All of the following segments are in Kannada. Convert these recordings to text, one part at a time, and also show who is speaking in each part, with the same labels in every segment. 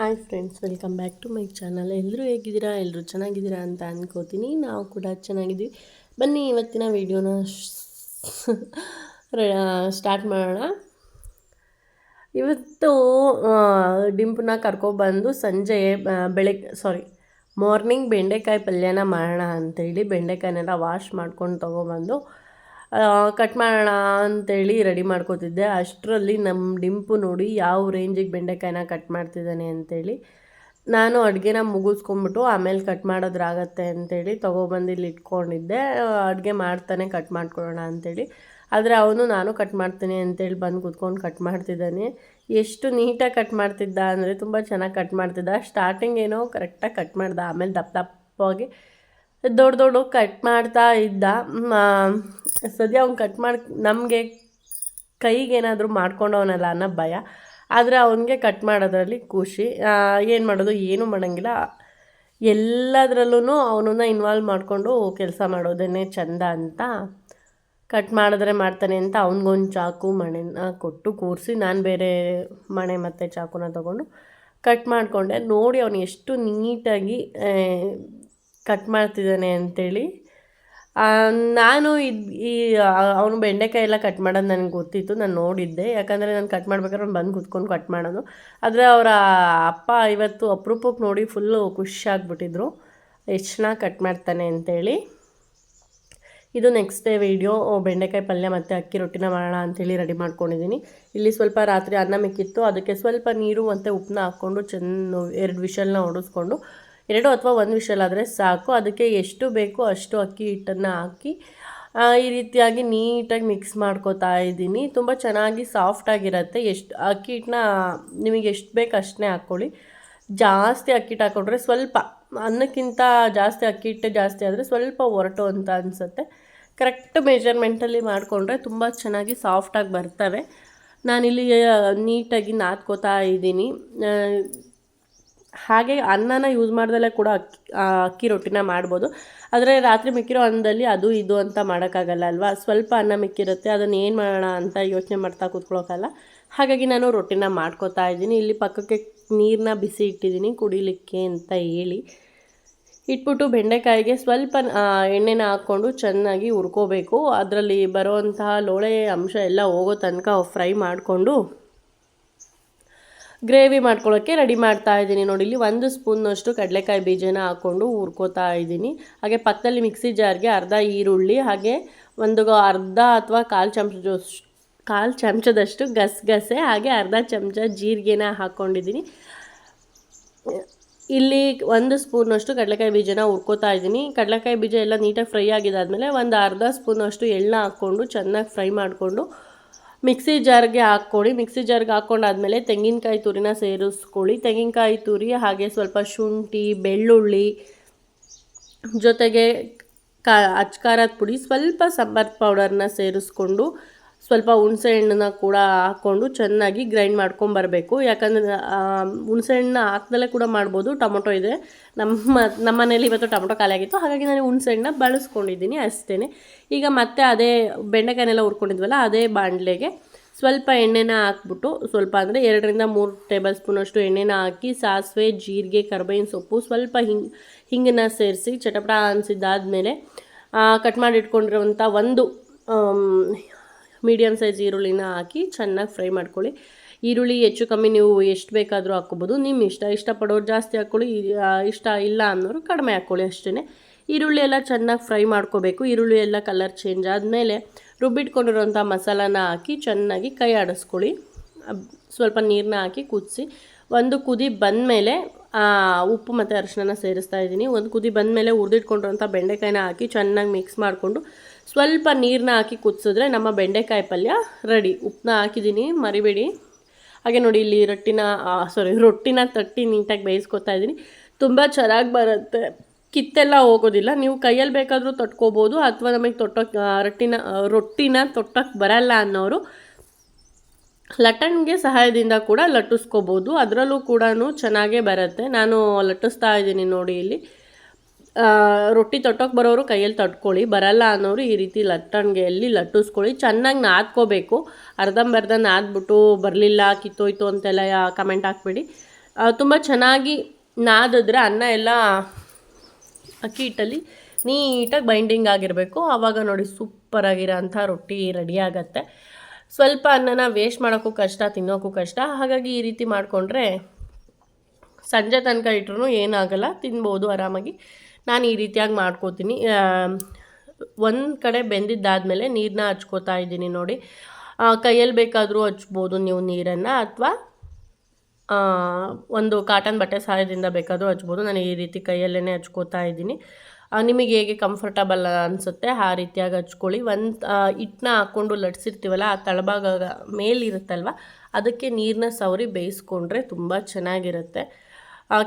Speaker 1: Hi friends welcome back to my channel ಎಲ್ಲರೂ ಹೇಗಿದ್ದೀರಾ? ಎಲ್ಲರೂ ಚೆನ್ನಾಗಿದ್ದೀರಾ ಅಂತ ಅನ್ಕೋತೀನಿ. ನಾವು ಕೂಡ ಚೆನ್ನಾಗಿದ್ದೀವಿ. ಬನ್ನಿ, ಇವತ್ತಿನ ವೀಡಿಯೋನ ಸ್ಟಾರ್ಟ್ ಮಾಡೋಣ. ಇವತ್ತು ಡಿಂಪನ್ನ ಕರ್ಕೊಬಂದು ಸಂಜೆ ಬೆಳಗ್ಗೆ ಸಾರಿ ಮಾರ್ನಿಂಗ್ ಬೆಂಡೆಕಾಯಿ ಪಲ್ಯನ ಮಾಡೋಣ ಅಂತೇಳಿ ಬೆಂಡೆಕಾಯಿನೆಲ್ಲ ವಾಶ್ ಮಾಡ್ಕೊಂಡು ತೊಗೊಬಂದು ಕಟ್ ಮಾಡೋಣ ಅಂತೇಳಿ ರೆಡಿ ಮಾಡ್ಕೋತಿದ್ದೆ. ಅಷ್ಟರಲ್ಲಿ ನಮ್ಮ ಡಿಂಪು ನೋಡಿ ಯಾವ ರೇಂಜಿಗೆ ಬೆಂಡೆಕಾಯಿನ ಕಟ್ ಮಾಡ್ತಿದ್ದಾನೆ ಅಂತೇಳಿ ನಾನು ಅಡುಗೆನ ಮುಗಿಸ್ಕೊಂಬಿಟ್ಟು ಆಮೇಲೆ ಕಟ್ ಮಾಡೋದ್ರಾಗತ್ತೆ ಅಂತೇಳಿ ತೊಗೊಬಂದು ಇಲ್ಲಿ ಇಟ್ಕೊಂಡಿದ್ದೆ. ಅಡುಗೆ ಮಾಡ್ತಾನೆ ಕಟ್ ಮಾಡ್ಕೊಳ್ಳೋಣ ಅಂತೇಳಿ. ಆದರೆ ಅವನು ನಾನು ಕಟ್ ಮಾಡ್ತೀನಿ ಅಂತೇಳಿ ಬಂದು ಕೂತ್ಕೊಂಡು ಕಟ್ ಮಾಡ್ತಿದ್ದಾನೆ. ಎಷ್ಟು ನೀಟಾಗಿ ಕಟ್ ಮಾಡ್ತಿದ್ದ ಅಂದರೆ ತುಂಬ ಚೆನ್ನಾಗಿ ಕಟ್ ಮಾಡ್ತಿದ್ದ. ಸ್ಟಾರ್ಟಿಂಗ್ ಏನೋ ಕರೆಕ್ಟಾಗಿ ಕಟ್ ಮಾಡ್ದೆ. ಆಮೇಲೆ ದಪ್ಪ ದಪ್ಪವಾಗಿ ದೊಡ್ಡ ದೊಡ್ಡ ಕಟ್ ಮಾಡ್ತಾ ಇದ್ದ. ಸದ್ಯ ಅವ್ನು ಕಟ್ ಮಾಡಿ, ನಮಗೆ ಕೈಗೇನಾದರೂ ಮಾಡ್ಕೊಂಡವನಲ್ಲ ಅನ್ನೋ ಭಯ. ಆದರೆ ಅವನಿಗೆ ಕಟ್ ಮಾಡೋದ್ರಲ್ಲಿ ಖುಷಿ. ಏನು ಮಾಡೋದು, ಏನೂ ಮಾಡೋಂಗಿಲ್ಲ. ಎಲ್ಲದರಲ್ಲೂ ಅವನನ್ನ ಇನ್ವಾಲ್ವ್ ಮಾಡಿಕೊಂಡು ಕೆಲಸ ಮಾಡೋದೇ ಚಂದ ಅಂತ ಕಟ್ ಮಾಡಿದ್ರೆ ಮಾಡ್ತಾನೆ ಅಂತ ಅವನಿಗೊಂದು ಚಾಕು ಮಣೆನ ಕೊಟ್ಟು ಕೂರಿಸಿ ನಾನು ಬೇರೆ ಮಣೆ ಮತ್ತು ಚಾಕುನ ತೊಗೊಂಡು ಕಟ್ ಮಾಡಿಕೊಂಡೆ. ನೋಡಿ ಅವನು ಎಷ್ಟು ನೀಟಾಗಿ ಕಟ್ ಮಾಡ್ತಿದ್ದಾನೆ ಅಂತೇಳಿ. ಆ, ನಾನು ಇದು ಈ ಅವನು ಬೆಂಡೆಕಾಯಿ ಎಲ್ಲ ಕಟ್ ಮಾಡೋದು ನನಗೆ ಗೊತ್ತಿತ್ತು ನಾನು ನೋಡಿದ್ದೆ. ಯಾಕಂದರೆ ನಾನು ಕಟ್ ಮಾಡ್ಬೇಕಾದ್ರೆ ಅವ್ನು ಬಂದು ಕುತ್ಕೊಂಡು ಕಟ್ ಮಾಡೋದು. ಆದರೆ ಅವರ ಅಪ್ಪ ಇವತ್ತು ಅಪರೂಪಕ್ಕೆ ನೋಡಿ ಫುಲ್ಲು ಖುಷಿಯಾಗ್ಬಿಟ್ಟಿದ್ರು ಎಷ್ಟು ಚೆನ್ನಾಗಿ ಕಟ್ ಮಾಡ್ತಾನೆ ಅಂತೇಳಿ. ಇದು ನೆಕ್ಸ್ಟ್ ಡೇ ವೀಡಿಯೋ ಬೆಂಡೆಕಾಯಿ ಪಲ್ಯ ಮತ್ತು ಅಕ್ಕಿ ರೊಟ್ಟಿನ ಮಾಡೋಣ ಅಂಥೇಳಿ ರೆಡಿ ಮಾಡ್ಕೊಂಡಿದ್ದೀನಿ ಇಲ್ಲಿ ಸ್ವಲ್ಪ ರಾತ್ರಿ ಅನ್ನ ಮಿಕ್ಕಿತ್ತು. ಅದಕ್ಕೆ ಸ್ವಲ್ಪ ನೀರು ಮತ್ತು ಉಪ್ಪನ್ನ ಹಾಕ್ಕೊಂಡು ಚೆನ್ನ ಎರಡು ವಿಷಲ್ನ ಹೊಡಿಸ್ಕೊಂಡು ಎರಡು ಅಥವಾ ಒಂದು ವಿಷಲ್ ಆದರೆ ಸಾಕು. ಅದಕ್ಕೆ ಎಷ್ಟು ಬೇಕೋ ಅಷ್ಟು ಅಕ್ಕಿ ಹಿಟ್ಟನ್ನು ಹಾಕಿ ಈ ರೀತಿಯಾಗಿ ನೀಟಾಗಿ ಮಿಕ್ಸ್ ಮಾಡ್ಕೋತಾ ಇದ್ದೀನಿ. ತುಂಬ ಚೆನ್ನಾಗಿ ಸಾಫ್ಟಾಗಿರುತ್ತೆ ಎಷ್ಟು, ಅಕ್ಕಿ ಹಿಟ್ಟನ್ನ ನಿಮಗೆ ಎಷ್ಟು ಬೇಕು ಅಷ್ಟನ್ನೇ ಹಾಕ್ಕೊಳ್ಳಿ. ಜಾಸ್ತಿ ಅಕ್ಕಿ ಹಿಟ್ಟು ಹಾಕೊಂಡ್ರೆ ಸ್ವಲ್ಪ, ಅನ್ನಕ್ಕಿಂತ ಜಾಸ್ತಿ ಅಕ್ಕಿ ಹಿಟ್ಟು ಜಾಸ್ತಿ ಆದರೆ ಸ್ವಲ್ಪ ಒರಟು ಅಂತ ಅನಿಸುತ್ತೆ. ಕರೆಕ್ಟ್ ಮೆಜರ್ಮೆಂಟಲ್ಲಿ ಮಾಡಿಕೊಂಡ್ರೆ ತುಂಬ ಚೆನ್ನಾಗಿ ಸಾಫ್ಟಾಗಿ ಬರ್ತವೆ. ನಾನಿಲ್ಲಿ ನೀಟಾಗಿ ನಾದ್ಕೋತಾ ಇದ್ದೀನಿ. ಹಾಗೆ ಅನ್ನನ ಯೂಸ್ ಮಾಡ್ದಲ್ಲೇ ಕೂಡ ಅಕ್ಕಿ ಅಕ್ಕಿ ರೊಟ್ಟಿನ ಮಾಡ್ಬೋದು. ಆದರೆ ರಾತ್ರಿ ಮಿಕ್ಕಿರೋ ಅನ್ನದಲ್ಲಿ ಅದು ಇದು ಅಂತ ಮಾಡೋಕ್ಕಾಗಲ್ಲ ಅಲ್ವಾ? ಸ್ವಲ್ಪ ಅನ್ನ ಮಿಕ್ಕಿರುತ್ತೆ, ಅದನ್ನು ಏನು ಮಾಡೋಣ ಅಂತ ಯೋಚನೆ ಮಾಡ್ತಾ ಕೂತ್ಕೊಳ್ಳೋಕ್ಕಲ್ಲ ಹಾಗಾಗಿ ನಾನು ರೊಟ್ಟಿನ ಮಾಡ್ಕೋತಾ ಇದ್ದೀನಿ. ಇಲ್ಲಿ ಪಕ್ಕಕ್ಕೆ ನೀರನ್ನ ಬಿಸಿ ಇಟ್ಟಿದ್ದೀನಿ, ಕುಡಿಲಿಕ್ಕೆ ಅಂತ ಹೇಳಿ. ಇಟ್ಬಿಟ್ಟು ಬೆಂಡೆಕಾಯಿಗೆ ಸ್ವಲ್ಪ ಎಣ್ಣೆನ ಹಾಕ್ಕೊಂಡು ಚೆನ್ನಾಗಿ ಹುರ್ಕೋಬೇಕು. ಅದರಲ್ಲಿ ಬರುವಂತಹ ಲೋಳೆ ಅಂಶ ಎಲ್ಲ ಹೋಗೋ ತನಕ ಫ್ರೈ ಮಾಡಿಕೊಂಡು ಗ್ರೇವಿ ಮಾಡ್ಕೊಳ್ಳೋಕ್ಕೆ ರೆಡಿ ಮಾಡ್ತಾ ಇದ್ದೀನಿ. ನೋಡಿ, ಇಲ್ಲಿ ಒಂದು ಸ್ಪೂನ್ನಷ್ಟು ಕಡಲೆಕಾಯಿ ಬೀಜನ ಹಾಕ್ಕೊಂಡು ಹುರ್ಕೋತಾ ಇದ್ದೀನಿ. ಹಾಗೆ ಪಕ್ಕದಲ್ಲಿ ಮಿಕ್ಸಿ ಜಾರ್ಗೆ ಅರ್ಧ ಈರುಳ್ಳಿ, ಹಾಗೆ ಒಂದು ಅರ್ಧ ಅಥವಾ ಕಾಲು ಚಮಚದಷ್ಟು ಕಾಲು ಚಮಚದಷ್ಟು ಗಸಗಸೆ, ಹಾಗೆ ಅರ್ಧ ಚಮಚ ಜೀರಿಗೆನ ಹಾಕ್ಕೊಂಡಿದ್ದೀನಿ. ಇಲ್ಲಿ ಒಂದು ಸ್ಪೂನಷ್ಟು ಕಡಲೆಕಾಯಿ ಬೀಜನ ಹುರ್ಕೋತಾ ಇದ್ದೀನಿ. ಕಡಲೆಕಾಯಿ ಬೀಜ ಎಲ್ಲ ನೀಟಾಗಿ ಫ್ರೈ ಆಗಿದ್ದಾದಮೇಲೆ ಒಂದು ಅರ್ಧ ಸ್ಪೂನಷ್ಟು ಎಳ್ಳ ಹಾಕ್ಕೊಂಡು ಚೆನ್ನಾಗಿ ಫ್ರೈ ಮಾಡಿಕೊಂಡು ಮಿಕ್ಸಿ ಜಾರ್ಗೆ ಹಾಕ್ಕೊಳ್ಳಿ. ಮಿಕ್ಸಿ ಜಾರ್ಗೆ ಹಾಕ್ಕೊಂಡಾದ್ಮೇಲೆ ತೆಂಗಿನಕಾಯಿ ತುರಿನ ಸೇರಿಸ್ಕೊಳ್ಳಿ. ತೆಂಗಿನಕಾಯಿ ತುರಿ ಹಾಗೆ ಸ್ವಲ್ಪ ಶುಂಠಿ, ಬೆಳ್ಳುಳ್ಳಿ ಜೊತೆಗೆ ಕಾ ಅಚ್ಕಾರದ ಪುಡಿ, ಸ್ವಲ್ಪ ಸಂಬಾರ್ ಪೌಡರ್ನ ಸೇರಿಸ್ಕೊಂಡು ಸ್ವಲ್ಪ ಹುಣಸೆ ಹಣ್ಣನ್ನ ಕೂಡ ಹಾಕ್ಕೊಂಡು ಚೆನ್ನಾಗಿ ಗ್ರೈಂಡ್ ಮಾಡ್ಕೊಂಬರ್ಬೇಕು ಯಾಕಂದರೆ ಹುಣಸೆ ಹಣ್ಣನ್ನ ಹಾಕ್ದಲ್ಲೇ ಕೂಡ ಮಾಡ್ಬೋದು. ಟೊಮೊಟೊ ಇದೆ. ನಮ್ಮ ನಮ್ಮ ಮನೇಲಿ ಇವತ್ತು ಟೊಮೊಟೊ ಖಾಲಿ ಆಗಿತ್ತು. ಹಾಗಾಗಿ ನಾನು ಹುಣಸೆ ಹಣ್ಣನ್ನ ಬಳಸ್ಕೊಂಡಿದ್ದೀನಿ ಅಷ್ಟೇ ಈಗ ಮತ್ತೆ ಅದೇ ಬೆಂಡೆಕಾಯಿನೆಲ್ಲ ಹುರ್ಕೊಂಡಿದ್ವಲ್ಲ, ಅದೇ ಬಾಣಲೆಗೆ ಸ್ವಲ್ಪ ಎಣ್ಣೆನ ಹಾಕ್ಬಿಟ್ಟು, ಸ್ವಲ್ಪ ಅಂದರೆ ಎರಡರಿಂದ ಮೂರು ಟೇಬಲ್ ಸ್ಪೂನಷ್ಟು ಎಣ್ಣೆನ ಹಾಕಿ, ಸಾಸಿವೆ, ಜೀರಿಗೆ, ಕರ್ಬೇವಿನ ಸೊಪ್ಪು ಸ್ವಲ್ಪ ಹಿಂಗ್, ಹಿಂಗನ್ನ ಸೇರಿಸಿ, ಚಟಪಟ ಅನಿಸಿದ್ದಾದಮೇಲೆ ಕಟ್ ಮಾಡಿಟ್ಕೊಂಡಿರುವಂಥ ಒಂದು ಮೀಡಿಯಮ್ ಸೈಜ್ ಈರುಳ್ಳಿನ ಹಾಕಿ ಚೆನ್ನಾಗಿ ಫ್ರೈ ಮಾಡ್ಕೊಳ್ಳಿ. ಈರುಳ್ಳಿ ಹೆಚ್ಚು ಕಮ್ಮಿ ನೀವು ಎಷ್ಟು ಬೇಕಾದರೂ ಹಾಕ್ಕೋಬೋದು. ನಿಮ್ಮ ಇಷ್ಟ, ಇಷ್ಟಪಡೋರು ಜಾಸ್ತಿ ಹಾಕ್ಕೊಳ್ಳಿ ಇಷ್ಟ ಇಲ್ಲ ಅನ್ನೋರು ಕಡಿಮೆ ಹಾಕ್ಕೊಳ್ಳಿ ಅಷ್ಟೇ ಈರುಳ್ಳಿ ಎಲ್ಲ ಚೆನ್ನಾಗಿ ಫ್ರೈ ಮಾಡ್ಕೋಬೇಕು. ಈರುಳ್ಳಿ ಎಲ್ಲ ಕಲರ್ ಚೇಂಜ್ ಆದಮೇಲೆ ರುಬ್ಬಿಟ್ಕೊಂಡಿರೋಂಥ ಮಸಾಲಾನ ಹಾಕಿ ಚೆನ್ನಾಗಿ ಕೈ ಆಡಿಸ್ಕೊಳ್ಳಿ. ಸ್ವಲ್ಪ ನೀರನ್ನ ಹಾಕಿ ಕುದಿಸಿ. ಒಂದು ಕುದಿ ಬಂದಮೇಲೆ ಉಪ್ಪು ಮತ್ತು ಅರಿಶಿನ ಸೇರಿಸ್ತಾ ಇದ್ದೀನಿ. ಒಂದು ಕುದಿ ಬಂದಮೇಲೆ ಹುರಿದಿಟ್ಕೊಂಡಿರೋಂಥ ಬೆಂಡೆಕಾಯಿನ ಹಾಕಿ ಚೆನ್ನಾಗಿ ಮಿಕ್ಸ್ ಮಾಡಿಕೊಂಡು ಸ್ವಲ್ಪ ನೀರನ್ನ ಹಾಕಿ ಕುದಿಸಿದ್ರೆ ನಮ್ಮ ಬೆಂಡೆಕಾಯಿ ಪಲ್ಯ ರೆಡಿ ಉಪ್ಪನ್ನ ಹಾಕಿದ್ದೀನಿ, ಮರಿಬೇಡಿ. ಹಾಗೆ ನೋಡಿ, ಇಲ್ಲಿ ರೊಟ್ಟಿನ ಸಾರಿ ರೊಟ್ಟಿನ ತಟ್ಟಿ ನೀಟಾಗಿ ಬೇಯಿಸ್ಕೊತಾ ಇದ್ದೀನಿ. ತುಂಬ ಚೆನ್ನಾಗಿ ಬರುತ್ತೆ. ಕಿತ್ತೆಲ್ಲ ಹೋಗೋದಿಲ್ಲ. ನೀವು ಕೈಯಲ್ಲಿ ಬೇಕಾದರೂ ತೊಟ್ಕೋಬೋದು, ಅಥವಾ ನಮಗೆ ತೊಟ್ಟೋಕ್ಕೆ ರೊಟ್ಟಿನ ರೊಟ್ಟಿನ ತೊಟ್ಟಕ್ಕೆ ಬರಲ್ಲ ಅನ್ನೋರು ಲಟನ್ಗೆ ಸಹಾಯದಿಂದ ಕೂಡ ಲಟ್ಟಿಸ್ಕೋಬೋದು. ಅದರಲ್ಲೂ ಕೂಡ ಚೆನ್ನಾಗೇ ಬರುತ್ತೆ. ನಾನು ಲಟ್ಟಿಸ್ತಾ ಇದ್ದೀನಿ ನೋಡಿ ಇಲ್ಲಿ. ರೊಟ್ಟಿ ತೊಟ್ಟೋಕೆ ಬರೋರು ಕೈಯಲ್ಲಿ ತಟ್ಕೊಳ್ಳಿ, ಬರಲ್ಲ ಅನ್ನೋರು ಈ ರೀತಿ ಲಟ್ಟಣಿಗೆಯಲ್ಲಿ ಲಟ್ಟಿಸ್ಕೊಳ್ಳಿ. ಚೆನ್ನಾಗಿ ನಾದ್ಕೋಬೇಕು. ಅರ್ಧಂಬರ್ಧ ನಾದ್ಬಿಟ್ಟು, ಬರಲಿಲ್ಲ, ಕಿತ್ತೋಯ್ತು ಅಂತೆಲ್ಲ ಕಮೆಂಟ್ ಹಾಕ್ಬೇಡಿ. ತುಂಬ ಚೆನ್ನಾಗಿ ನಾದಿದ್ರೆ ಅನ್ನ ಎಲ್ಲ ಅಕ್ಕಿ ಹಿಟ್ಟಲ್ಲಿ ನೀಟಾಗಿ ಬೈಂಡಿಂಗ್ ಆಗಿರಬೇಕು. ಆವಾಗ ನೋಡಿ ಸೂಪರಾಗಿರೋ ಅಂಥ ರೊಟ್ಟಿ ರೆಡಿ ಆಗತ್ತೆ. ಸ್ವಲ್ಪ ಅನ್ನನ ವೇಸ್ಟ್ ಮಾಡೋಕ್ಕೂ ಕಷ್ಟ, ತಿನ್ನೋಕ್ಕೂ ಕಷ್ಟ. ಹಾಗಾಗಿ ಈ ರೀತಿ ಮಾಡಿಕೊಂಡ್ರೆ ಸಂಜೆ ತನಕ ಇಟ್ರೂ ಏನಾಗಲ್ಲ, ತಿನ್ಬೋದು ಆರಾಮಾಗಿ. ನಾನು ಈ ರೀತಿಯಾಗಿ ಮಾಡ್ಕೋತೀನಿ. ಒಂದು ಕಡೆ ಬೆಂದಿದ್ದಾದಮೇಲೆ ನೀರನ್ನ ಹಚ್ಕೋತಾ ಇದ್ದೀನಿ ನೋಡಿ. ಕೈಯಲ್ಲಿ ಬೇಕಾದರೂ ಹಚ್ಬೋದು ನೀವು ನೀರನ್ನು ಅಥವಾ ಒಂದು ಕಾಟನ್ ಬಟ್ಟೆ ಸಹಾಯದಿಂದ ಬೇಕಾದರೂ ಹಚ್ಬೋದು. ನಾನು ಈ ರೀತಿ ಕೈಯಲ್ಲೇ ಹಚ್ಕೋತಾ ಇದ್ದೀನಿ. ನಿಮಗೆ ಹೇಗೆ ಕಂಫರ್ಟಬಲ್ ಅನಿಸುತ್ತೆ ಆ ರೀತಿಯಾಗಿ ಹಚ್ಕೊಳ್ಳಿ. ಒಂದು ಹಿಟ್ಟನ್ನ ಹಾಕ್ಕೊಂಡು ಲಟ್ಸಿರ್ತೀವಲ್ಲ, ಆ ತಳಭಾಗ ಮೇಲಿರುತ್ತಲ್ವ, ಅದಕ್ಕೆ ನೀರನ್ನ ಸವರಿ ಬೇಯಿಸ್ಕೊಂಡ್ರೆ ತುಂಬ ಚೆನ್ನಾಗಿರುತ್ತೆ.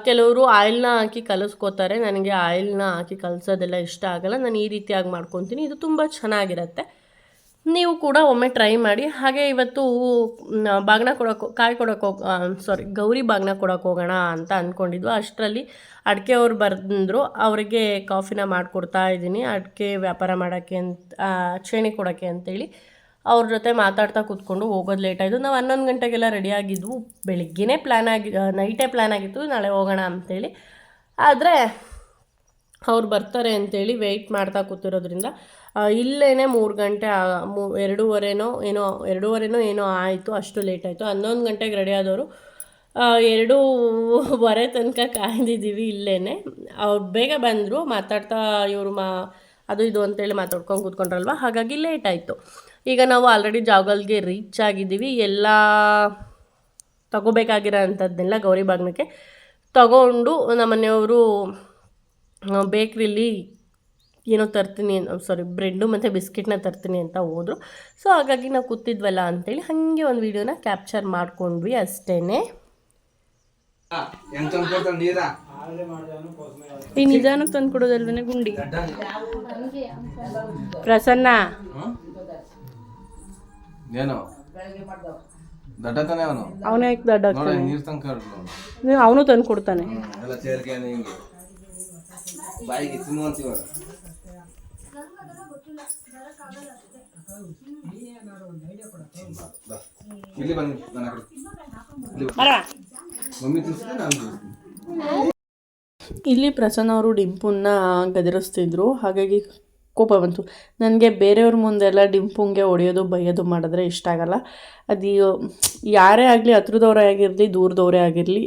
Speaker 1: ಕೆಲವರು ಆಯಿಲ್ನ ಹಾಕಿ ಕಲಿಸ್ಕೋತಾರೆ. ನನಗೆ ಆಯಿಲ್ನ ಹಾಕಿ ಕಲಿಸೋದೆಲ್ಲ ಇಷ್ಟ ಆಗಲ್ಲ. ನಾನು ಈ ರೀತಿಯಾಗಿ ಮಾಡ್ಕೊತೀನಿ. ಇದು ತುಂಬ ಚೆನ್ನಾಗಿರುತ್ತೆ. ನೀವು ಕೂಡ ಒಮ್ಮೆ ಟ್ರೈ ಮಾಡಿ. ಹಾಗೆ ಇವತ್ತು ಬಾಗ್ನ ಕೊಡೋಕೆ ಕಾಯಿ ಕೊಡೋಕೆ ಸಾರಿ ಗೌರಿ ಬಾಗ್ನ ಕೊಡೋಕೆ ಹೋಗೋಣ ಅಂತ ಅಂದ್ಕೊಂಡಿದ್ವು ಅಷ್ಟರಲ್ಲಿ ಅಡಿಕೆ ಅವ್ರು ಬರೆದ್ರು ಅವರಿಗೆ ಕಾಫಿನ ಮಾಡಿಕೊಡ್ತಾ ಇದ್ದೀನಿ. ಅಡಿಕೆ ವ್ಯಾಪಾರ ಮಾಡೋಕ್ಕೆ ಅಂತ ಚೇಣಿ ಕೊಡೋಕ್ಕೆ ಅಂತೇಳಿ. ಅವ್ರ ಜೊತೆ ಮಾತಾಡ್ತಾ ಕೂತ್ಕೊಂಡು ಹೋಗೋದು ಲೇಟ್ ನಾವು ಹನ್ನೊಂದು ಗಂಟೆಗೆಲ್ಲ ರೆಡಿ ಆಗಿದ್ವು. ಬೆಳಿಗ್ಗೆನೇ ಪ್ಲ್ಯಾನ್ ಆಗಿ ನೈಟೇ ಪ್ಲ್ಯಾನ್ ಆಗಿತ್ತು. ನಾಳೆ ಹೋಗೋಣ ಅಂಥೇಳಿ ಆದರೆ ಅವ್ರು ಬರ್ತಾರೆ ಅಂತೇಳಿ ವೆಯ್ಟ್ ಮಾಡ್ತಾ ಕೂತಿರೋದ್ರಿಂದ ಇಲ್ಲೇ ಮೂರು ಗಂಟೆ ಮೂ, ಎರಡೂವರೆನೋ ಏನೋ ಎರಡೂವರೆನೋ ಏನೋ ಆಯಿತು. ಅಷ್ಟು ಲೇಟ್ ಆಯಿತು. ಹನ್ನೊಂದು ಗಂಟೆಗೆ ರೆಡಿ ಆದವರು ಎರಡೂವರೆ ತನಕ ಕಾಯ್ದಿದ್ದೀವಿ ಇಲ್ಲೇ ಅವ್ರು ಬೇಗ ಬಂದರು. ಮಾತಾಡ್ತಾ ಇವರು ಮಾ ಅದು ಇದು ಅಂತೇಳಿ ಮಾತಾಡ್ಕೊಂಡು ಕೂತ್ಕೊಂಡ್ರಲ್ವ? ಹಾಗಾಗಿ ಲೇಟ್ ಆಯಿತು. ಈಗ ನಾವು ಆಲ್ರೆಡಿ ಜಾಗಲ್ಗೆ ರೀಚ್ ಆಗಿದ್ದೀವಿ. ಎಲ್ಲ ತಗೋಬೇಕಾಗಿರೋ ಅಂಥದ್ದನ್ನೆಲ್ಲ ಗೌರಿ ಬಾಗ್ನಕ್ಕೆ ತಗೊಂಡು ನಮ್ಮನೆಯವರು ಬೇಕ್ರಿಲಿ ಏನೋ ತರ್ತೀನಿ ಸಾರಿ ಬ್ರೆಡ್ಡು ಮತ್ತು ಬಿಸ್ಕೆಟ್ನ ತರ್ತೀನಿ ಅಂತ ಹೋದರು. ಸೊ ಹಾಗಾಗಿ ನಾವು ಕೂತಿದ್ವಲ್ಲ ಅಂತೇಳಿ ಹಾಗೆ ಒಂದು ವೀಡಿಯೋನ ಕ್ಯಾಪ್ಚರ್ ಮಾಡಿಕೊಂಡ್ವಿ ಅಷ್ಟೇ ಈ ನಿಧಾನಕ್ಕೆ ತಂದು ಕೊಡೋದಲ್ವೇ ಗುಂಡಿ. ಪ್ರಸನ್ನ.
Speaker 2: ಏನು? ದಡ್ಡ ತಾನೆ ಅವನು?
Speaker 1: ಅವನೇ ದೊಡ್ಡ
Speaker 2: ನೋಡ ನೀರ್
Speaker 1: ಅವನು ತಂದು ಕೊಡ್ತಾನೆ.
Speaker 2: ಎಲ್ಲ ಸೇರ್ಕೆ ಹಿಂಗೆ? ಬಾಯಿಗೆ ತಿನ್ನುವಂತ ಇವಾಗ. ಬಾ. ಇಲ್ಲಿ ಇಲ್ಲಿ
Speaker 1: ಪ್ರಸನ್ನ ಅವರು ಡಿಂಪುನ್ನ ಗದರಿಸ್ತಿದ್ರು. ಹಾಗಾಗಿ ಕೋಪ ಬಂತು. ನನಗೆ ಬೇರೆಯವ್ರ ಮುಂದೆಲ್ಲ ಡಿಂಪುಂಗೆ ಹೊಡೆಯೋದು ಬೈಯೋದು ಮಾಡಿದ್ರೆ ಇಷ್ಟ ಆಗಲ್ಲ. ಅದು ಯಾರೇ ಆಗಲಿ ಹತ್ರದವರೇ ಆಗಿರಲಿ ದೂರದವರೇ ಆಗಿರಲಿ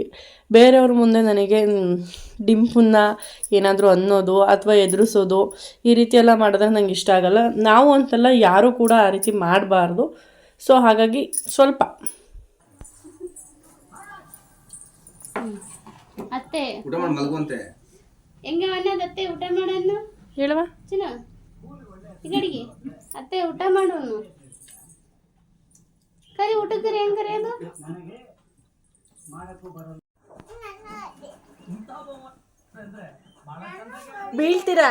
Speaker 1: ಬೇರೆಯವ್ರ ಮುಂದೆ ನನಗೆ ಡಿಂಪನ್ನ ಏನಾದರೂ ಅನ್ನೋದು ಅಥವಾ ಎದುರಿಸೋದು ಈ ರೀತಿ ಎಲ್ಲ ಮಾಡಿದ್ರೆ ನಂಗೆ ಇಷ್ಟ ಆಗಲ್ಲ. ನಾವು ಅಂತಲ್ಲ ಯಾರೂ ಕೂಡ ಆ ರೀತಿ ಮಾಡಬಾರ್ದು. ಸೊ ಹಾಗಾಗಿ ಸ್ವಲ್ಪ.
Speaker 3: ಅತ್ತೆ.
Speaker 2: ಊಟ ಮಾಡಿ ಮಲಗುವಂತೆ.
Speaker 3: ಹೆಂಗ ಅನ್ನೋದು ಅತ್ತೆ ಊಟ ಮಾಡನ್ನು
Speaker 1: ಹೇಳುವ.
Speaker 3: ಚಿನ್ನ ಈ ಕಡೆಗೆ ಅತ್ತೆ ಊಟ ಮಾಡೋನು? ಕರಿ ಊಟಕ್ಕೆ ಹೆಂಗ್ ಕರೆಯೋದು
Speaker 1: ಬೀಳ್ತೀರಾ?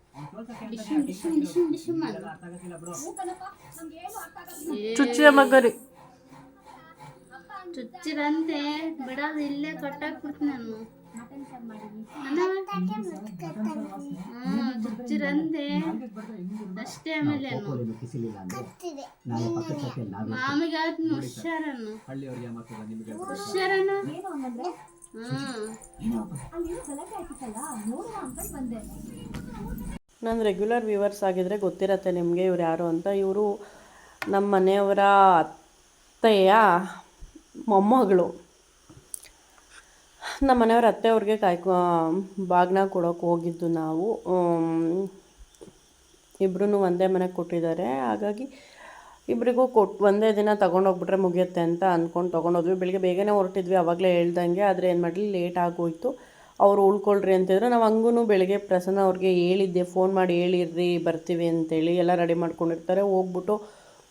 Speaker 1: ಚುಚ್ಚಿಯ ಮಗರಿ
Speaker 3: ಚುಚ್ಚಿರಂತೆ ಬಿಡೋದು ಇಲ್ಲೇ ಕಟ್ಟಾಕ್ಬಿಡ್ತೀನಿ ನಾನು. ಹ್ಮ್ ಚುಚ್ಚಿರಂತೆ ಅಷ್ಟೇ ಆಮೇಲೆ ಮಾಮಿಗೆ ಆದ್ನು ಹುಷಾರನ್ನು ಹುಷಾರನ್ನು ಹ್ಮ್.
Speaker 1: ನಾನು ರೆಗ್ಯುಲರ್ ವ್ಯೂವರ್ಸ್ ಆಗಿದ್ದರೆ ಗೊತ್ತಿರತ್ತೆ ನಿಮಗೆ ಇವ್ರು ಯಾರು ಅಂತ. ಇವರು ನಮ್ಮ ಮನೆಯವರ ಅತ್ತೆಯ ಮೊಮ್ಮಗಳು. ನಮ್ಮ ಮನೆಯವ್ರ ಅತ್ತೆಯವ್ರಿಗೆ ಕಾಯ್ಕೊ ಬಾಗ್ನ ಕೊಡೋಕೆ ಹೋಗಿದ್ದು ನಾವು. ಇಬ್ಬರೂ ಒಂದೇ ಮನೆಗೆ ಕೊಟ್ಟಿದ್ದಾರೆ. ಹಾಗಾಗಿ ಇಬ್ಬರಿಗೂ ಕೊಟ್ಟು ಒಂದೇ ದಿನ ತೊಗೊಂಡೋಗ್ಬಿಟ್ರೆ ಮುಗಿಯುತ್ತೆ ಅಂತ ಅಂದ್ಕೊಂಡು ತೊಗೊಂಡೋದ್ವಿ. ಬೆಳಿಗ್ಗೆ ಬೇಗನೆ ಹೊರಟಿದ್ವಿ, ಅವಾಗಲೇ ಹೇಳ್ದಂಗೆ. ಆದರೆ ಏನು ಮಾಡಲಿ ಲೇಟ್ ಆಗೋಯ್ತು. ಅವ್ರು ಉಳ್ಕೊಳ್ರಿ ಅಂತಿದ್ರು ನಾವು ಹಂಗೂ ಬೆಳಗ್ಗೆ ಪ್ರಸನ್ನ ಅವ್ರಿಗೆ ಹೇಳಿದ್ದೆ ಫೋನ್ ಮಾಡಿ ಹೇಳಿರ್ರಿ ಬರ್ತೀವಿ ಅಂತೇಳಿ ಎಲ್ಲ ರೆಡಿ ಮಾಡ್ಕೊಂಡಿರ್ತಾರೆ ಹೋಗ್ಬಿಟ್ಟು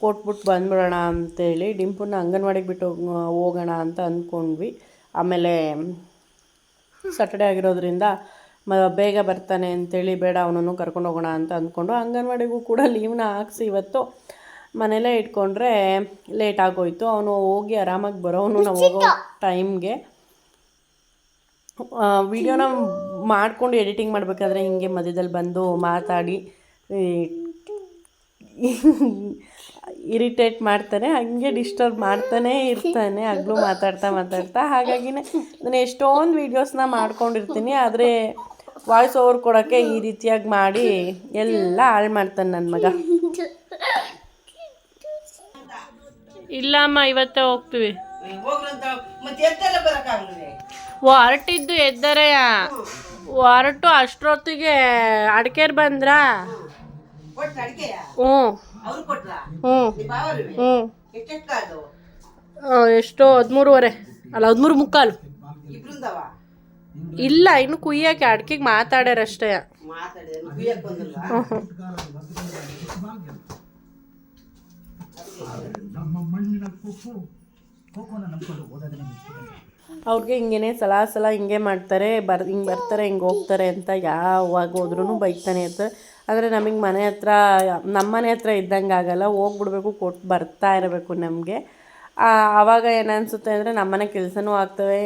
Speaker 1: ಕೊಟ್ಬಿಟ್ಟು ಬಂದ್ಬಿಡೋಣ ಅಂತೇಳಿ ಡಿಂಪುನ ಅಂಗನವಾಡಿಗೆ ಬಿಟ್ಟು ಹೋಗ್- ಹೋಗೋಣ ಅಂತ ಅಂದ್ಕೊಂಡ್ವಿ. ಆಮೇಲೆ ಸಾಟರ್ಡೆ ಆಗಿರೋದ್ರಿಂದ ಮ ಬೇಗ ಬರ್ತಾನೆ ಅಂತೇಳಿ ಬೇಡ ಅವನನ್ನು ಕರ್ಕೊಂಡು ಹೋಗೋಣ ಅಂತ ಅಂದ್ಕೊಂಡು ಅಂಗನವಾಡಿಗೂ ಕೂಡ ಲೀವ್ನ ಹಾಕ್ಸಿ ಇವತ್ತು ಮನೇಲೇ ಇಟ್ಕೊಂಡ್ರೆ ಲೇಟ್ ಆಗೋಯ್ತು. ಅವನು ಹೋಗಿ ಆರಾಮಾಗಿ ಬರೋನು ನಾವು ಹೋಗೋ ಟೈಮ್ಗೆ ವಿಡಿಯೋನ ಮಾಡ್ಕೊಂಡು ಎಡಿಟಿಂಗ್ ಮಾಡಬೇಕಾದ್ರೆ ಹಿಂಗೆ ಮಧ್ಯದಲ್ಲಿ ಬಂದು ಮಾತಾಡಿ ಇರಿಟೇಟ್ ಮಾಡ್ತಾನೆ ಹಂಗೆ ಡಿಸ್ಟರ್ಬ್ ಮಾಡ್ತಾನೆ ಇರ್ತಾನೆ ಹಗ್ಲು ಮಾತಾಡ್ತಾ ಮಾತಾಡ್ತಾ. ಹಾಗಾಗಿನೇ ನಾನು ಎಷ್ಟೊಂದು ವೀಡಿಯೋಸ್ನ ಮಾಡ್ಕೊಂಡಿರ್ತೀನಿ ಆದರೆ ವಾಯ್ಸ್ ಓವರ್ ಕೊಡೋಕ್ಕೆ ಈ ರೀತಿಯಾಗಿ ಮಾಡಿ ಎಲ್ಲ ಹಾಳು ಮಾಡ್ತಾನೆ ನನ್ನ ಮಗ. ಇಲ್ಲಮ್ಮ ಇವತ್ತೇ ಹೋಗ್ತೀವಿ. ಹೊರಟಿದ್ದು ಎದ್ದರೆ? ಹೊರಟು ಅಷ್ಟೊತ್ತಿಗೆ ಅಡ್ಕೇರ್ ಬಂದ್ರಾ? ಹ್ಞೂ. ಹ್ಞೂ. ಹ್ಞೂ.
Speaker 4: ಎಷ್ಟು
Speaker 1: ಎಷ್ಟೋ ಹದಿಮೂರುವರೆ. ಅಲ್ಲ ಹದಿಮೂರು ಮುಕ್ಕಾಲು.
Speaker 4: ಇಬ್ರಿಂದವ?
Speaker 1: ಇಲ್ಲ ಇನ್ನು ಕುಯ್ಯಕ್ಕೆ ಅಡ್ಕೆಗೆ ಮಾತಾಡ್ಯಾರಷ್ಟೇ.
Speaker 4: ಮಾತಾಡಿದೆ ಕುಯ್ಯಕ್ ಬಂದಿಲ್ವಾ?
Speaker 1: ಅವ್ರಿಗೆ ಹಿಂಗೇನೆ ಸಲ ಸಲ ಹಿಂಗೆ ಮಾಡ್ತಾರೆ, ಬರ್, ಹಿಂಗೆ ಬರ್ತಾರೆ, ಹಿಂಗೆ ಹೋಗ್ತಾರೆ ಅಂತ ಯಾವಾಗ ಹೋದ್ರೂ ಬೈತಾನೆ ಇರ್ತಾರೆ. ಆದರೆ ನಮಗೆ ಮನೆ ಹತ್ರ ನಮ್ಮ ಮನೆ ಹತ್ರ ಇದ್ದಂಗೆ ಆಗಲ್ಲ, ಹೋಗ್ಬಿಡ್ಬೇಕು ಕೊಟ್ಟು ಬರ್ತಾ ಇರಬೇಕು ನಮಗೆ. ಆವಾಗ ಏನನ್ಸುತ್ತೆ ಅಂದರೆ ನಮ್ಮನೆ ಕೆಲಸನೂ ಆಗ್ತವೆ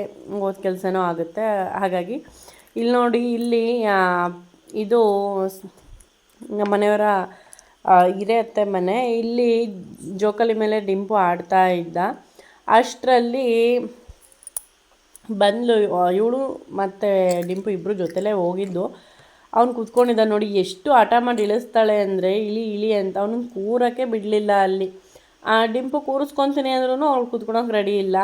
Speaker 1: ಓದ್ ಕೆಲಸನೂ ಆಗುತ್ತೆ. ಹಾಗಾಗಿ ಇಲ್ಲಿ ನೋಡಿ, ಇಲ್ಲಿ ಇದು ನಮ್ಮ ಮನೆಯವರ ಹಿರೇ ಅತ್ತೆ ಮನೆ. ಇಲ್ಲಿ ಜೋಕಾಲಿ ಮೇಲೆ ಡಿಂಪು ಆಡ್ತಾ ಇದ್ದ. ಅಷ್ಟರಲ್ಲಿ ಬಂದ್ಲು ಇವಳು ಮತ್ತು ಡಿಂಪು ಇಬ್ಬರು ಜೊತೆಲೇ ಹೋಗಿದ್ದು. ಅವ್ನು ಕೂತ್ಕೊಂಡಿದ್ದ ನೋಡಿ, ಎಷ್ಟು ಹಠ ಮಾಡಿ ಇಳಿಸ್ತಾಳೆ ಅಂದರೆ, ಇಳಿ ಇಳಿ ಅಂತ. ಅವನು ಕೂರೋಕ್ಕೆ ಬಿಡಲಿಲ್ಲ ಅಲ್ಲಿ. ಆ, ಡಿಂಪು ಕೂರಿಸ್ಕೊತೀನಿ ಅಂದ್ರೂ ಅವ್ಳು ಕೂತ್ಕೊಳಕ್ಕೆ ರೆಡಿ ಇಲ್ಲ.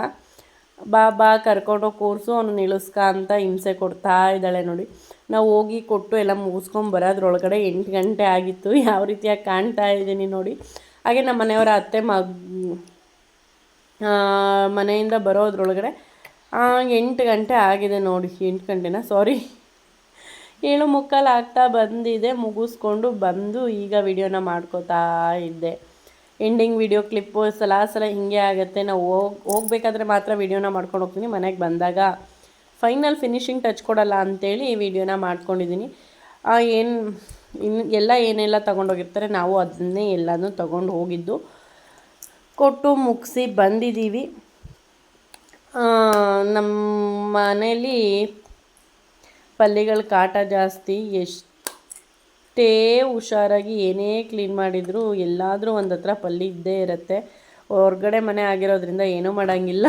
Speaker 1: ಬಾ ಬಾ ಕರ್ಕೊಂಡೋಗಿ ಕೂರಿಸು, ಅವನು ಇಳಿಸ್ಕ ಅಂತ ಹಿಂಸೆ ಕೊಡ್ತಾ ಇದ್ದಾಳೆ ನೋಡಿ. ನಾವು ಹೋಗಿ ಕೊಟ್ಟು ಎಲ್ಲ ಮುಗಿಸ್ಕೊಂಡು ಬರೋದ್ರೊಳಗಡೆ ಎಂಟು ಗಂಟೆ ಆಗಿತ್ತು. ಯಾವ ರೀತಿಯಾಗಿ ಕಾಣ್ತಾ ಇದ್ದೀನಿ ನೋಡಿ. ಹಾಗೆ ನಮ್ಮ ಮನೆಯವರ ಅತ್ತೆ ಮಗ ಮನೆಯಿಂದ ಬರೋದ್ರೊಳಗಡೆ ಎಂಟು ಗಂಟೆ ಆಗಿದೆ ನೋಡಿ, ಎಂಟು ಗಂಟೆನ? ಸಾರಿ ಏಳು ಮುಕ್ಕಾಲು ಆಗ್ತಾ ಬಂದಿದೆ, ಮುಗಿಸ್ಕೊಂಡು ಬಂದು ಈಗ ವಿಡಿಯೋನ ಮಾಡ್ಕೋತಾ ಇದ್ದೆ. ಎಂಡಿಂಗ್ ವಿಡಿಯೋ ಕ್ಲಿಪ್ಪು ಸಲ ಸಲ ಹಿಂಗೆ ಆಗುತ್ತೆ. ನಾವು ಹೋಗಿ, ಹೋಗ್ಬೇಕಾದ್ರೆ ಮಾತ್ರ ವಿಡಿಯೋನ ಮಾಡ್ಕೊಂಡು ಹೋಗ್ತೀನಿ ಮನೆಗೆ ಬಂದಾಗ. ಫೈನಲ್ ಫಿನಿಶಿಂಗ್ ಟಚ್ ಕೊಡಲ್ಲ ಅಂತೇಳಿ ಈ ವಿಡಿಯೋನ ಮಾಡ್ಕೊಂಡಿದ್ದೀನಿ. ಏನು ಇನ್ನು ಎಲ್ಲ ಏನೆಲ್ಲ ತೊಗೊಂಡೋಗಿರ್ತಾರೆ ನಾವು ಅದನ್ನೇ ಎಲ್ಲನೂ ತೊಗೊಂಡು ಹೋಗಿದ್ದು. ಕೊಟ್ಟು ಮುಗಿಸಿ ಬಂದಿದ್ದೀವಿ. ನಮ್ಮ ಮನೇಲಿ ಪಲ್ಲಿಗಳ ಕಾಟ ಜಾಸ್ತಿ, ಎಷ್ಟೇ ಹುಷಾರಾಗಿ ಏನೇ ಕ್ಲೀನ್ ಮಾಡಿದರೂ ಎಲ್ಲಾದರೂ ಒಂದು ಹತ್ರ ಪಲ್ಲಿ ಇದ್ದೇ ಇರುತ್ತೆ. ಹೊರ್ಗಡೆ ಮನೆ ಆಗಿರೋದ್ರಿಂದ ಏನೂ ಮಾಡೋಂಗಿಲ್ಲ.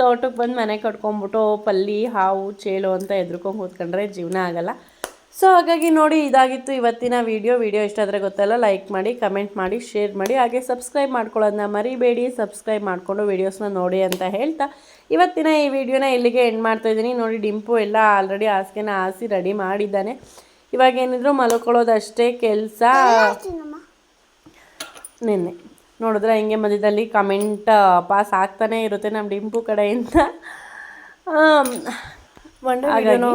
Speaker 1: ತೋಟಕ್ಕೆ ಬಂದು ಮನೆ ಕಟ್ಕೊಂಬಿಟ್ಟು ಪಲ್ಲಿ ಹಾವು, ಚೇಳು ಅಂತ ಎದ್ರುಕೊಂಡು ಕೂತ್ಕೊಂಡ್ರೆ ಜೀವನ ಆಗಲ್ಲ. ಸೊ ಹಾಗಾಗಿ ನೋಡಿ, ಇದಾಗಿತ್ತು ಇವತ್ತಿನ ವಿಡಿಯೋ. ವಿಡಿಯೋ ಇಷ್ಟ ಆದರೆ ಗೊತ್ತಲ್ಲ ಲೈಕ್ ಮಾಡಿ ಕಮೆಂಟ್ ಮಾಡಿ ಶೇರ್ ಮಾಡಿ, ಹಾಗೆ ಸಬ್ಸ್ಕ್ರೈಬ್ ಮಾಡ್ಕೊಳ್ಳೋದನ್ನ ಮರಿಬೇಡಿ. ಸಬ್ಸ್ಕ್ರೈಬ್ ಮಾಡಿಕೊಂಡು ವೀಡಿಯೋಸ್ನ ನೋಡಿ ಅಂತ ಹೇಳ್ತಾ ಇವತ್ತಿನ ಈ ವಿಡಿಯೋನ ಇಲ್ಲಿಗೆ ಎಂಡ್ ಮಾಡ್ತಾ ಇದ್ದೀನಿ. ನೋಡಿ, ಡಿಂಪು ಎಲ್ಲ ಆಲ್ರೆಡಿ ಹಾಸಿಗೆನ ಹಾಸಿ ರೆಡಿ ಮಾಡಿದ್ದಾನೆ. ಇವಾಗ ಏನಿದ್ರು ಮಲ್ಕೊಳ್ಳೋದಷ್ಟೇ ಕೆಲಸ. ನಿನ್ನೆ. ನೋಡಿದ್ರೆ ಹಿಂಗೆ ಮಧ್ಯದಲ್ಲಿ ಕಮೆಂಟ್ ಪಾಸ್ ಆಗ್ತಾನೆ ಇರುತ್ತೆ ನಮ್ಮ ಡಿಂಪು ಕಡೆಯಿಂದ ಹಾಗೇನೂ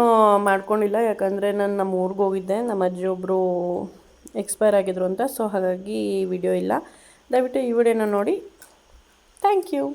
Speaker 1: ಮಾಡ್ಕೊಂಡಿಲ್ಲ ಯಾಕಂದರೆ ನಾನು ನಮ್ಮ ಊರಿಗೆ ಹೋಗಿದ್ದೆ ನಮ್ಮ ಅಜ್ಜಿ ಒಬ್ಬರು ಎಕ್ಸ್ಪೈರ್ ಆಗಿದ್ರು ಅಂತ ಸೊ ಹಾಗಾಗಿ ವಿಡಿಯೋ ಇಲ್ಲ. ದಯವಿಟ್ಟು ಈ ವಿಡಿಯೋನ ನೋಡಿ. Thank you